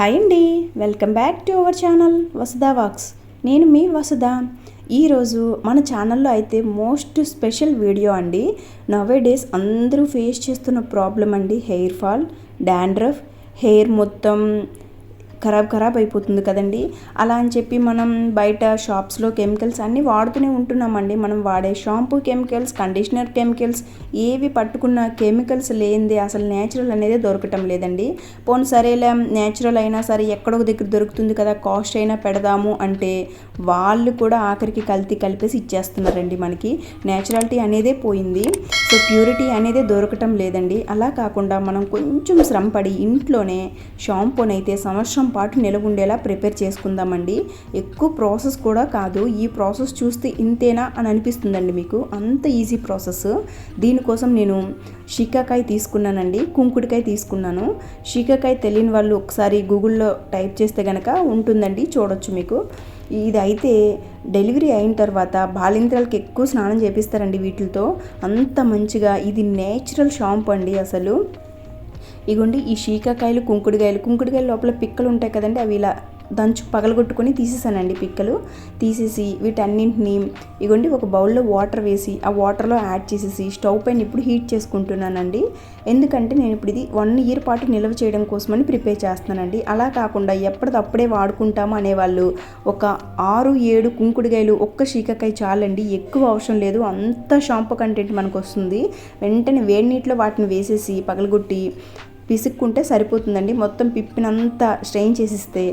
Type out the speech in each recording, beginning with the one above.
Hi అండి. Welcome back to our channel Vasudha walks. నేను మీ వసుధ. ఈరోజు మన ఛానల్లో అయితే మోస్ట్ స్పెషల్ వీడియో అండి. నవే డేస్ అందరూ ఫేస్ చేస్తున్న ప్రాబ్లం అండి హెయిర్ ఫాల్ డాండ్రఫ్ హెయిర్ మొత్తం ఖరాబ్ ఖరాబ్ అయిపోతుంది కదండి. అలా అని చెప్పి మనం బయట షాప్స్లో కెమికల్స్ అన్నీ వాడుతూనే ఉంటున్నామండి. మనం వాడే షాంపూ కెమికల్స్ కండిషనర్ కెమికల్స్ ఏవి పట్టుకున్న కెమికల్స్ లేనిది అసలు నేచురల్ అనేది దొరకటం లేదండి. పోనీ సరేలే నేచురల్ అయినా సరే ఎక్కడో దగ్గర దొరుకుతుంది కదా కాస్ట్ అయినా పెడదాము అంటే వాళ్ళు కూడా ఆఖరికి కల్తీ కలిపేసి ఇచ్చేస్తున్నారండి మనకి. నేచురాలిటీ అనేదే పోయింది. సో ప్యూరిటీ అనేది దొరకటం లేదండి. అలా కాకుండా మనం కొంచెం శ్రమపడి ఇంట్లోనే షాంపూనైతే సంవత్సరం పాటు నిలవ ఉండేలా ప్రిపేర్ చేసుకుందామండి. ఎక్కువ ప్రాసెస్ కూడా కాదు. ఈ ప్రాసెస్ చూస్తే ఇంతేనా అని అనిపిస్తుందండి మీకు. అంత ఈజీ ప్రాసెస్. దీనికోసం నేను షీకాకాయ తీసుకున్నానండి. కుంకుడికాయ తీసుకున్నాను. షీకాకాయ తెలియని వాళ్ళు ఒకసారి గూగుల్లో టైప్ చేస్తే కనుక ఉంటుందండి. చూడొచ్చు మీకు. ఇది అయితే డెలివరీ అయిన తర్వాత బాలింత్రాలకి ఎక్కువ స్నానం చేపిస్తారండి వీటితో. అంత మంచిగా. ఇది నేచురల్ షాంపు అండి అసలు. ఇగోండి ఈ శీకాకాయలు కుంకుడుకాయలు. కుంకుడుకాయలు లోపల పిక్కలు ఉంటాయి కదండి అవి ఇలా దంచు పగలగొట్టుకొని తీసేసానండి పిక్కలు. తీసేసి వీటన్నింటిని ఇగోండి ఒక బౌల్లో వాటర్ వేసి ఆ వాటర్లో యాడ్ చేసేసి స్టవ్ పైన ఇప్పుడు హీట్ చేసుకుంటున్నానండి. ఎందుకంటే నేను ఇప్పుడు ఇది వన్ ఇయర్ పాటు నిల్వ చేయడం కోసమని ప్రిపేర్ చేస్తున్నానండి. అలా కాకుండా ఎప్పటికప్పుడే వాడుకుంటాము అనేవాళ్ళు ఒక ఆరు ఏడు కుంకుడుకాయలు ఒక్క శీకకాయ చాలండి. ఎక్కువ అవసరం లేదు అంత షాంపూ కంటెంట్ మనకు వస్తుంది వెంటనే వేడి నీటిలో వాటిని వేసేసి పగలగొట్టి పిసుక్కుంటే సరిపోతుందండి. మొత్తం పిప్పినంతా స్ట్రెయిన్ చేసిస్తే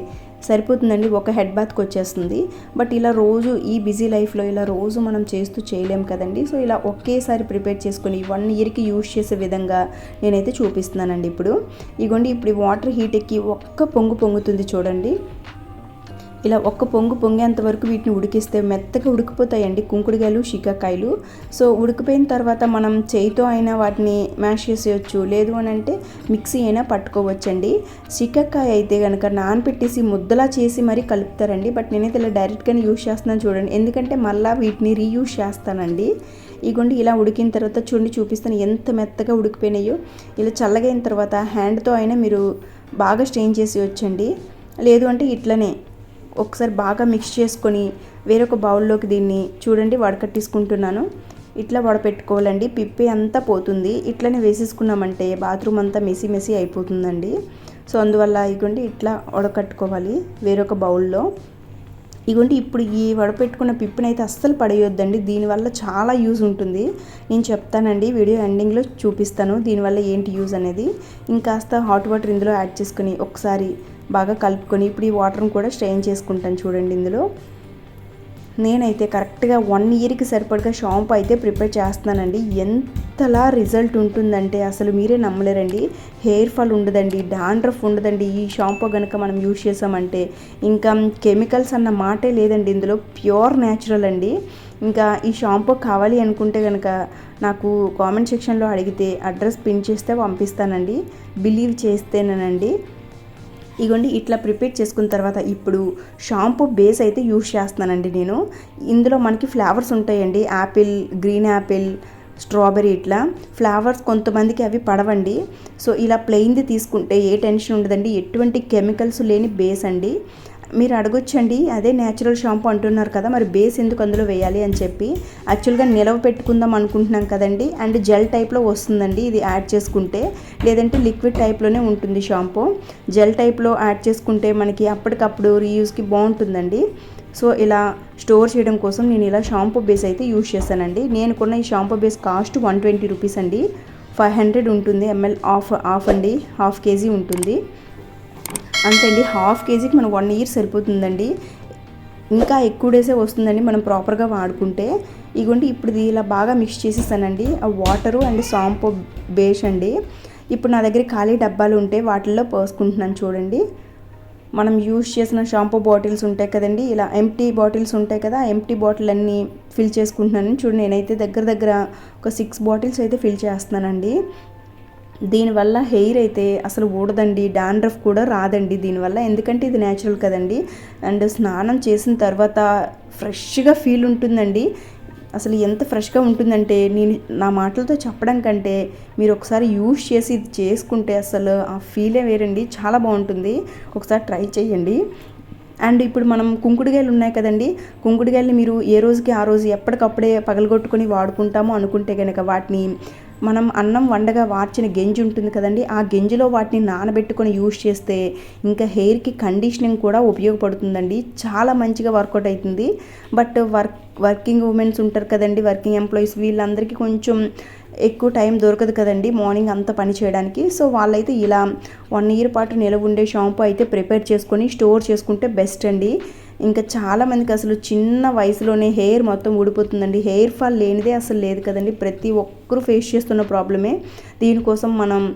సరిపోతుందండి. ఒక హెడ్ బాత్కి వచ్చేస్తుంది. బట్ ఇలా రోజు ఈ బిజీ లైఫ్లో ఇలా రోజు మనం చేస్తూ చేయలేం కదండి. సో ఇలా ఒకేసారి ప్రిపేర్ చేసుకొని వన్ ఇయర్కి యూజ్ చేసే విధంగా నేనైతే చూపిస్తున్నానండి ఇప్పుడు. ఇగోండి ఇప్పుడు వాటర్ హీట్ ఎక్కి ఒక్క పొంగు పొంగుతుంది చూడండి. ఇలా ఒక్క పొంగు పొంగేంత వరకు వీటిని ఉడికిస్తే మెత్తగా ఉడికిపోతాయండి కుంకుడుకాయలు షికాకాయలు. సో ఉడికిపోయిన తర్వాత మనం చేయితో అయినా వాటిని మ్యాష్ చేసేయచ్చు. లేదు అని అంటే మిక్సీ అయినా పట్టుకోవచ్చండి. షికాకాయ అయితే కనుక నానపెట్టేసి ముద్దలా చేసి మరీ కలుపుతారండి. బట్ నేనైతే ఇలా డైరెక్ట్గానే యూజ్ చేస్తున్నాను చూడండి. ఎందుకంటే మళ్ళీ వీటిని రీయూజ్ చేస్తానండి. ఇగోండి ఇలా ఉడికిన తర్వాత చూడండి చూపిస్తాను ఎంత మెత్తగా ఉడికిపోయినాయో. ఇలా చల్లగైన తర్వాత హ్యాండ్తో అయినా మీరు బాగా స్ట్రెయిన్ చేసి వచ్చండి లేదు అంటే ఇట్లనే ఒకసారి బాగా మిక్స్ చేసుకొని వేరొక బౌల్లోకి దీన్ని చూడండి వడకట్టేసుకుంటున్నాను. ఇట్లా వడపెట్టుకోవాలండి. పిప్పి అంతా పోతుంది. ఇట్లనే వేసేసుకున్నామంటే బాత్రూమ్ అంతా మెసి మెసి అయిపోతుందండి. సో అందువల్ల ఇగోండి ఇట్లా వడకట్టుకోవాలి వేరొక బౌల్లో ఇగోండి ఇప్పుడు ఈ వడపెట్టుకున్న పిప్పినైతే అస్సలు పడేయొద్దండి. దీనివల్ల చాలా యూజ్ ఉంటుంది. నేను చెప్తానండి వీడియో ఎండింగ్లో చూపిస్తాను దీనివల్ల ఏంటి యూజ్ అనేది. ఇంకాస్త హాట్ వాటర్ ఇందులో యాడ్ చేసుకుని ఒకసారి బాగా కలుపుకొని ఇప్పుడు ఈ వాటర్ని కూడా స్ట్రెయిన్ చేసుకుంటాను చూడండి ఇందులో. నేనైతే కరెక్ట్గా వన్ ఇయర్కి సరిపడగా షాంపూ అయితే ప్రిపేర్ చేస్తున్నానండి. ఎంతలా రిజల్ట్ ఉంటుందంటే అసలు మీరే నమ్మలేరండి. హెయిర్ ఫాల్ ఉండదండి డాండ్రఫ్ ఉండదండి. ఈ షాంపూ కనుక మనం యూజ్ చేసామంటే ఇంకా కెమికల్స్ అన్న మాటే లేదండి ఇందులో. ప్యూర్ న్యాచురల్ అండి. ఇంకా ఈ షాంపూ కావాలి అనుకుంటే కనుక నాకు కామెంట్ సెక్షన్లో అడిగితే అడ్రస్ పిన్ చేస్తే పంపిస్తానండి. బిలీవ్ చేస్తేనేనండి. ఇగోండి ఇట్లా ప్రిపేర్ చేసుకున్న తర్వాత ఇప్పుడు షాంపూ బేస్ అయితే యూజ్ చేస్తున్నానండి నేను. ఇందులో మనకి ఫ్లేవర్స్ ఉంటాయండి. యాపిల్ గ్రీన్ యాపిల్ స్ట్రాబెరీ ఇట్లా. ఫ్లేవర్స్ కొంతమందికి అవి పడవండి. సో ఇలా ప్లెయిన్ది తీసుకుంటే ఏ టెన్షన్ ఉండదండి. ఎటువంటి కెమికల్స్ లేని బేస్ అండి. మీరు అడగొచ్చండి. అదే న్యాచురల్ షాంపూ అంటున్నారు కదా మరి బేస్ ఎందుకు అందులో వేయాలి అని చెప్పి. యాక్చువల్గా నిలవ పెట్టుకుందాం అనుకుంటున్నాం కదండి. అండ్ జెల్ టైప్లో వస్తుందండి ఇది యాడ్ చేసుకుంటే. లేదంటే లిక్విడ్ టైప్లోనే ఉంటుంది షాంపూ జెల్ టైప్లో యాడ్ చేసుకుంటే మనకి అప్పటికప్పుడు రీయూస్కి బాగుంటుందండి. సో ఇలా స్టోర్ చేయడం కోసం నేను ఇలా షాంపూ బేస్ అయితే యూజ్ చేశానండి నేను కొన్న ఈ shampoo base cost one twenty rupees అండి. ఫైవ్ హండ్రెడ్ ఉంటుంది ఎంఎల్ హాఫ్ హాఫ్ అండి హాఫ్ కేజీ ఉంటుంది. అంతేండి హాఫ్ కేజీకి మనం వన్ ఇయర్ సరిపోతుందండి. ఇంకా ఎక్కువ డేసే వస్తుందండి మనం ప్రాపర్గా వాడుకుంటే. ఇగోండి ఇప్పుడు ఇది ఇలా బాగా మిక్స్ చేసేసానండి. ఆ వాటరు అండ్ సాంపు బేస్ అండి. ఇప్పుడు నా దగ్గర ఖాళీ డబ్బాలు ఉంటే వాటిల్లో పోసుకుంటున్నాను చూడండి. మనం యూజ్ చేసిన షాంపూ బాటిల్స్ ఉంటాయి కదండి ఇలా ఎంటీ బాటిల్స్ ఉంటాయి కదా ఎంటీ బాటిల్ అన్నీ ఫిల్ చేసుకుంటున్నాను. చూడండి నేనైతే దగ్గర దగ్గర ఒక సిక్స్ బాటిల్స్ అయితే ఫిల్ చేస్తున్నానండి. దీనివల్ల హెయిర్ అయితే అసలు ఊడదండి డాండ్రఫ్ కూడా రాదండి దీనివల్ల. ఎందుకంటే ఇది న్యాచురల్ కదండి. అండ్ స్నానం చేసిన తర్వాత ఫ్రెష్గా ఫీల్ ఉంటుందండి. అసలు ఎంత ఫ్రెష్గా ఉంటుందంటే నేను నా మాటలతో చెప్పడం కంటే మీరు ఒకసారి యూస్ చేసి ఇది చేసుకుంటే అసలు ఆ ఫీలే వేరండి. చాలా బాగుంటుంది. ఒకసారి ట్రై చేయండి. అండ్ ఇప్పుడు మనం కుంకుడుగాయలు ఉన్నాయి కదండి. కుంకుడుగాయలు మీరు ఏ రోజుకి ఆ రోజు ఎప్పటికప్పుడే పగలగొట్టుకొని వాడుకుంటామో అనుకుంటే కనుక వాటిని మనం అన్నం వండగా వార్చిన గెంజి ఉంటుంది కదండి ఆ గెంజిలో వాటిని నానబెట్టుకొని యూస్ చేస్తే ఇంకా హెయిర్కి కండిషనింగ్ కూడా ఉపయోగపడుతుందండి. చాలా మంచిగా వర్కౌట్ అవుతుంది బట్ వర్క్ వర్కింగ్ ఉమెన్స్ ఉంటారు కదండి వర్కింగ్ ఎంప్లాయీస్ వీళ్ళందరికీ కొంచెం ఎక్కువ టైం దొరకదు కదండి మార్నింగ్ అంతా పని చేయడానికి. సో వాళ్ళైతే ఇలా వన్ ఇయర్ పాటు నిలవ ఉండే షాంపూ అయితే ప్రిపేర్ చేసుకొని స్టోర్ చేసుకుంటే బెస్ట్ అండి. ఇంకా చాలామందికి అసలు చిన్న వయసులోనే హెయిర్ మొత్తం ఊడిపోతుందండి. హెయిర్ ఫాల్ లేనిదే అసలు లేదు కదండి. ప్రతి ఒక్కరూ ఫేస్ చేస్తున్న ప్రాబ్లమే. దీనికోసం మనం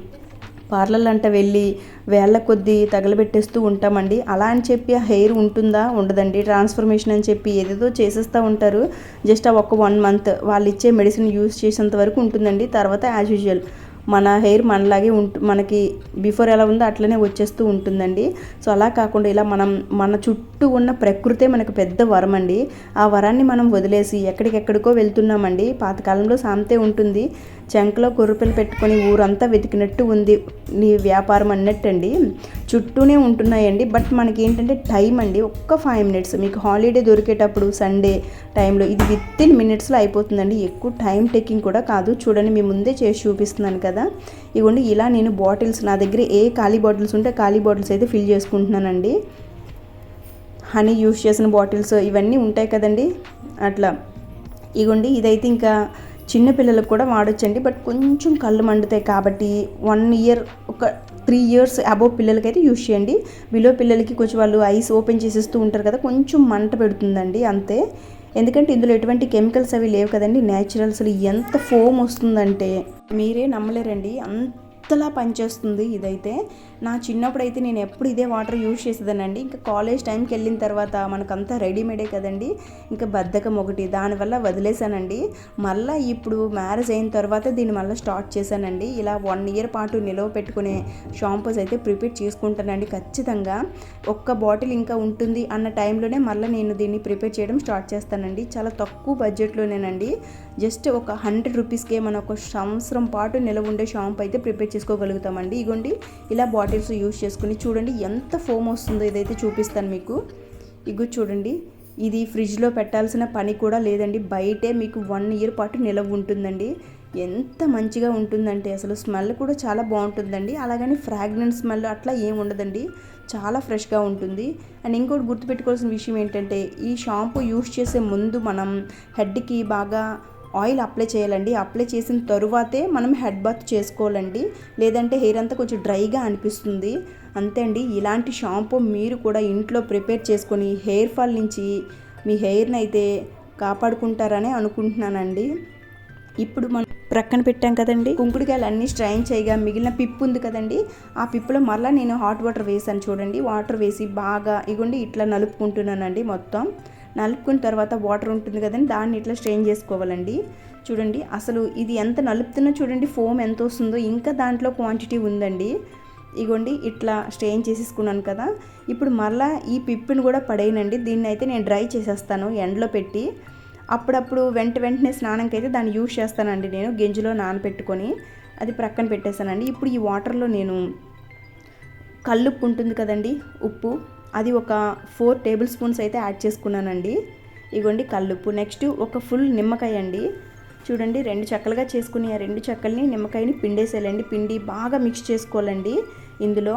పార్లర్లంట వెళ్ళి వేళ్ళ కొద్దీ తగలబెట్టేస్తూ ఉంటామండి. అలా అని చెప్పి ఆ హెయిర్ ఉంటుందా? ఉండదండి. ట్రాన్స్ఫర్మేషన్ అని చెప్పి ఏదేదో చేసేస్తూ ఉంటారు. జస్ట్ ఆ ఒక వన్ మంత్ వాళ్ళు ఇచ్చే మెడిసిన్ యూస్ చేసేంత వరకు ఉంటుందండి. తర్వాత యాజ్ యూజువల్. మన హెయిర్ మనలాగే ఉంటు మనకి బిఫోర్ ఎలా ఉందో అట్లనే వచ్చేస్తూ ఉంటుందండి. సో అలా కాకుండా ఇలా మనం మన చుట్టూ ఉన్న ప్రకృతే మనకు పెద్ద వరం అండి ఆ వరాన్ని మనం వదిలేసి ఎక్కడికెక్కడికో వెళ్తున్నామండి. పాతకాలంలో సాంతే ఉంటుంది. చెంకలో కొర్రపిల్ల పెట్టుకొని ఊరంతా వెతికినట్టు ఉంది నీ వ్యాపారం అన్నట్టండి. చుట్టూనే ఉంటున్నాయండి. బట్ మనకి ఏంటంటే టైం అండి. ఒక్క ఫైవ్ మినిట్స్. మీకు హాలిడే దొరికేటప్పుడు సండే టైంలో ఇది విత్ ఇన్ మినిట్స్లో అయిపోతుందండి. ఎక్కువ టైం టేకింగ్ కూడా కాదు. చూడండి మీ ముందే చేసి చూపిస్తున్నాను కదా. ఇవ్వండి ఇలా నేను బాటిల్స్ నా దగ్గర ఏ ఖాళీ బాటిల్స్ ఉంటే ఖాళీ బాటిల్స్ అయితే ఫిల్ చేసుకుంటున్నానండి. హనీ యూస్ చేసిన బాటిల్స్ ఇవన్నీ ఉంటాయి కదండి. అట్లా. ఇగోండి ఇదైతే ఇంకా చిన్నపిల్లలకు కూడా వాడొచ్చండి. బట్ కొంచెం కళ్ళు మండుతాయి కాబట్టి వన్ ఇయర్ ఒక త్రీ ఇయర్స్ అబోవ్ పిల్లలకైతే యూస్ చేయండి. బిలో పిల్లలకి కొంచెం వాళ్ళు ఐస్ ఓపెన్ చేసేస్తూ ఉంటారు కదా కొంచెం మంట పెడుతుందండి అంతే. ఎందుకంటే ఇందులో ఎటువంటి కెమికల్స్ అవి లేవు కదండి న్యాచురల్స్ ఎంత ఫోమ్ వస్తుందంటే మీరే నమ్మలేరండి. అంత అంతలా పనిచేస్తుంది ఇదైతే. నా చిన్నప్పుడు అయితే నేను ఎప్పుడు ఇదే వాటర్ యూజ్ చేసేదానండి ఇంకా కాలేజ్ టైంకి వెళ్ళిన తర్వాత మనకంతా రెడీమేడే కదండి. ఇంకా బద్ధకం ఒకటి దానివల్ల వదిలేశానండి. మళ్ళీ ఇప్పుడు మ్యారేజ్ అయిన తర్వాత దీన్ని మళ్ళీ స్టార్ట్ చేశానండి. ఇలా వన్ ఇయర్ పాటు నిలవ పెట్టుకునే షాంపూస్ అయితే ప్రిపేర్ చేసుకుంటానండి ఖచ్చితంగా. ఒక్క బాటిల్ ఇంకా ఉంటుంది అన్న టైంలోనే మళ్ళీ నేను దీన్ని ప్రిపేర్ చేయడం స్టార్ట్ చేస్తానండి. చాలా తక్కువ బడ్జెట్లోనేనండి. జస్ట్ ఒక హండ్రెడ్ రూపీస్కే మన ఒక సంవత్సరం పాటు నిలవ ఉండే షాంపూ అయితే ప్రిపేర్ చేసుకోగలుగుతామండి. ఇగోండి ఇలా బాటిల్స్ యూస్ చేసుకుని చూడండి ఎంత ఫోమ్ వస్తుందో ఇదైతే చూపిస్తాను మీకు. ఇగో చూడండి ఇది ఫ్రిడ్జ్లో పెట్టాల్సిన పని కూడా లేదండి. బయటే మీకు వన్ ఇయర్ పాటు నిలవ ఉంటుందండి. ఎంత మంచిగా ఉంటుందంటే అసలు స్మెల్ కూడా చాలా బాగుంటుందండి. అలాగని ఫ్రాగ్నెంట్ స్మెల్ అట్లా ఏం ఉండదండి. చాలా ఫ్రెష్గా ఉంటుంది. అండ్ ఇంకోటి గుర్తుపెట్టుకోవాల్సిన విషయం ఏంటంటే ఈ షాంపూ యూస్ చేసే ముందు మనం హెడ్కి బాగా ఆయిల్ అప్లై చేయాలండి. అప్లై చేసిన తరువాతే మనం హెడ్ బాత్ చేసుకోవాలండి. లేదంటే హెయిర్ అంతా కొంచెం డ్రైగా అనిపిస్తుంది. అంతే అండి. ఇలాంటి షాంపూ మీరు కూడా ఇంట్లో ప్రిపేర్ చేసుకొని హెయిర్ ఫాల్ నుంచి మీ హెయిర్ని అయితే కాపాడుకుంటారని అనుకుంటున్నానండి. ఇప్పుడు మనం ప్రక్కన పెట్టాం కదండి. కుంకుడుకాయలు అన్నీ స్ట్రైన్ చేయగా మిగిలిన పిప్పు ఉంది కదండి. ఆ పిప్పులో మళ్ళీ నేను హాట్ వాటర్ వేసాను చూడండి. వాటర్ వేసి బాగా ఇగోండి ఇట్లా నలుపుకుంటున్నానండి మొత్తం. నలుపుకున్న తర్వాత వాటర్ ఉంటుంది కదండి దాన్ని ఇట్లా స్ట్రెయిన్ చేసుకోవాలండి. చూడండి అసలు ఇది ఎంత నలుపుతున్నా చూడండి ఫోమ్ ఎంత వస్తుందో ఇంకా దాంట్లో క్వాంటిటీ ఉందండి. ఇగోండి ఇట్లా స్ట్రెయిన్ చేసేసుకున్నాను కదా. ఇప్పుడు మళ్ళీ ఈ పిప్పిని కూడా పడేయనండి. దీన్ని అయితే నేను డ్రై చేసేస్తాను ఎండలో పెట్టి. అప్పుడప్పుడు వెంట వెంటనే స్నానంకి అయితే దాన్ని యూజ్ చేస్తానండి నేను గింజలో నానబెట్టుకొని అది ప్రక్కన పెట్టేశానండి ఇప్పుడు ఈ వాటర్లో నేను కల్లుప్పు ఉంటుంది కదండి ఉప్పు. అది ఒక ఫోర్ టేబుల్ స్పూన్స్ అయితే యాడ్ చేసుకున్నానండి. ఇగోండి కల్లుప్పు. నెక్స్ట్ ఒక ఫుల్ నిమ్మకాయ అండి. చూడండి రెండు చెక్కలుగా చేసుకుని ఆ రెండు చెక్కల్ని నిమ్మకాయని పిండేసేయాలండి. పిండి బాగా మిక్స్ చేసుకోవాలండి. ఇందులో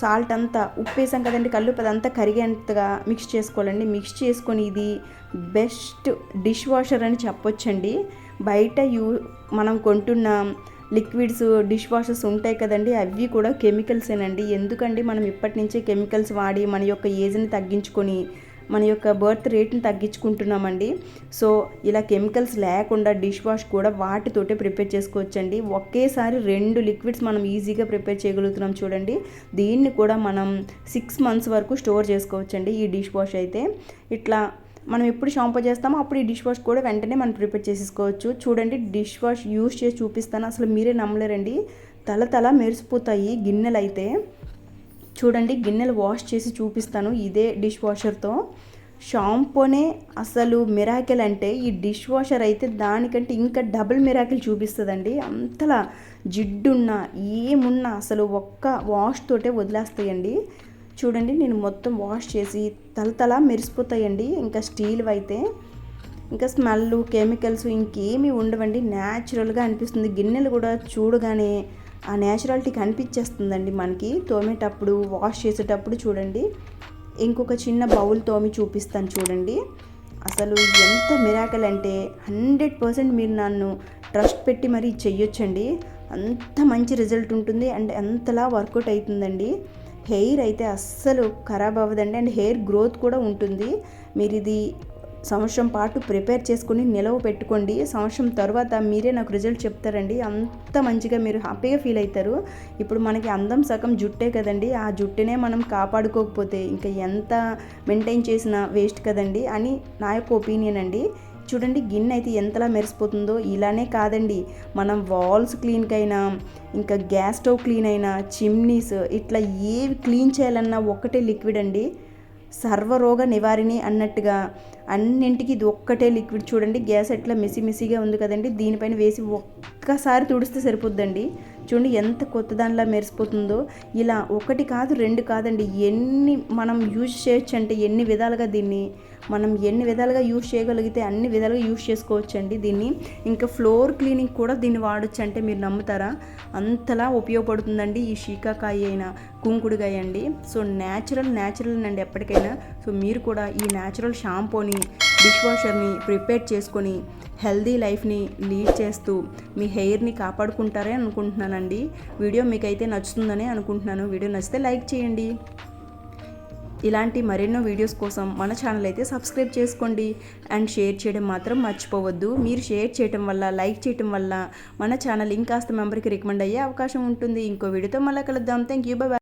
సాల్ట్ అంతా ఉప్పు వేసాం కదండి కల్లుప్పు అదంతా కరిగేంతగా మిక్స్ చేసుకోవాలండి. మిక్స్ చేసుకొని ఇది బెస్ట్ డిష్ వాషర్ అని చెప్పొచ్చండి. బయట యూ మనం కొంటున్న లిక్విడ్స్ డిష్ వాషర్స్ ఉంటాయి కదండి అవి కూడా కెమికల్సేనండి ఎందుకండి మనం ఇప్పటి నుంచే కెమికల్స్ వాడి మన యొక్క ఏజ్ని తగ్గించుకొని మన యొక్క బర్త్ రేట్ని తగ్గించుకుంటున్నామండి. సో ఇలా కెమికల్స్ లేకుండా డిష్ వాష్ కూడా వాటితోటే ప్రిపేర్ చేసుకోవచ్చండి. ఒకేసారి రెండు లిక్విడ్స్ మనం ఈజీగా ప్రిపేర్ చేయగలుగుతున్నాం చూడండి. దీన్ని కూడా మనం సిక్స్ మంత్స్ వరకు స్టోర్ చేసుకోవచ్చండి ఈ డిష్ వాష్ అయితే. ఇట్లా మనం ఎప్పుడు షాంపూ చేస్తామో అప్పుడు ఈ డిష్ వాష్ కూడా వెంటనే మనం ప్రిపేర్ చేసేసుకోవచ్చు. చూడండి డిష్ వాష్ యూస్ చేసి చూపిస్తాను. అసలు మీరే నమ్మలేరండి. తల తల మెరిసిపోతాయి గిన్నెలు అయితే చూడండి గిన్నెలు వాష్ చేసి చూపిస్తాను ఇదే డిష్ వాషర్తో. షాంపూనే అసలు మిరాకిల్ అంటే ఈ డిష్ వాషర్ అయితే దానికంటే ఇంకా డబుల్ మిరాకిల్ చూపిస్తుందండి. అంతలా జిడ్డున్నా ఏమున్నా అసలు ఒక్క వాష్ తోటే వదిలేస్తాయండి. చూడండి నేను మొత్తం వాష్ చేసి తలతలా మెరిసిపోతాయండి. ఇంకా స్టీల్ అయితే ఇంకా స్మెల్ కెమికల్స్ ఇంకేమీ ఉండవండి. న్యాచురల్గా అనిపిస్తుంది. గిన్నెలు కూడా చూడగానే ఆ న్యాచురాలిటీ కనిపించేస్తుందండి మనకి. తోమేటప్పుడు వాష్ చేసేటప్పుడు చూడండి. ఇంకొక చిన్న బౌల్ తోమి చూపిస్తాను చూడండి. అసలు ఎంత మిరాకల్ అంటే హండ్రెడ్ పర్సెంట్ మీరు నన్ను ట్రస్ట్ పెట్టి మరీ చెయ్యొచ్చండి. అంత మంచి రిజల్ట్ ఉంటుంది. అండ్ ఎంతలా వర్కౌట్ అవుతుందండి. హెయిర్ అయితే అస్సలు ఖరాబ్ అవ్వదండి. అండ్ హెయిర్ గ్రోత్ కూడా ఉంటుంది. మీరు ఇది సంవత్సరం పాటు ప్రిపేర్ చేసుకుని నిలవ పెట్టుకోండి. సంవత్సరం తర్వాత మీరే నాకు రిజల్ట్ చెప్తారండి. అంత మంచిగా మీరు హ్యాపీగా ఫీల్ అవుతారు ఇప్పుడు మనకి అందం సగం జుట్టే కదండి. ఆ జుట్టునే మనం కాపాడుకోకపోతే ఇంకా ఎంత మెయింటైన్ చేసినా వేస్ట్ కదండి అని నా యొక్క ఒపీనియన్ అండి. చూడండి గిన్నె అయితే ఎంతలా మెరిసిపోతుందో. ఇలానే కాదండి. మనం వాల్స్ క్లీన్కి అయినా ఇంకా గ్యాస్ స్టవ్ క్లీన్ అయినా చిమ్నీస్ ఇట్లా ఏవి క్లీన్ చేయాలన్నా ఒక్కటే లిక్విడ్ అండి. సర్వరోగ నివారిణి అన్నట్టుగా. అన్నింటికి ఇది ఒక్కటే లిక్విడ్. చూడండి గ్యాస్ ఎట్లా మిసిమిసిగా ఉంది కదండి. దీనిపైన వేసి ఒక్కసారి తుడిస్తే సరిపోద్దండి. చూడండి ఎంత కొత్త దానిలా మెరిసిపోతుందో. ఇలా ఒకటి కాదు రెండు కాదండి. ఎన్ని మనం యూజ్ చేయొచ్చు అంటే ఎన్ని విధాలుగా దీన్ని మనం ఎన్ని విధాలుగా యూజ్ చేయగలిగితే అన్ని విధాలుగా యూజ్ చేసుకోవచ్చు అండి దీన్ని. ఇంకా ఫ్లోర్ క్లీనింగ్ కూడా దీన్ని వాడచ్చు అంటే మీరు నమ్ముతారా? అంతలా ఉపయోగపడుతుందండి ఈ షీకాకాయ అయినా కుంకుడుకాయ అండి. సో న్యాచురల్ న్యాచురల్ అండి ఎప్పటికైనా. సో మీరు కూడా ఈ న్యాచురల్ షాంపూని డిష్ వాషర్ని ప్రిపేర్ చేసుకొని హెల్దీ లైఫ్ని లీడ్ చేస్తూ మీ హెయిర్ని కాపాడుకుంటారని అనుకుంటున్నానండి. వీడియో మీకైతే నచ్చుతుందని అనుకుంటున్నాను. వీడియో నచ్చితే లైక్ చేయండి. ఇలాంటి మరెన్నో వీడియోస్ కోసం మన ఛానల్ అయితే సబ్స్క్రైబ్ చేసుకోండి. అండ్ షేర్ చేయడం మాత్రం మర్చిపోవద్దు. మీరు షేర్ చేయడం వల్ల లైక్ చేయడం వల్ల మన ఛానల్ ఇంకాస్త మెంబర్కి రికమెండ్ అయ్యే అవకాశం ఉంటుంది. ఇంకో వీడియోతో మళ్ళీ కలుద్దాం. Thank you bye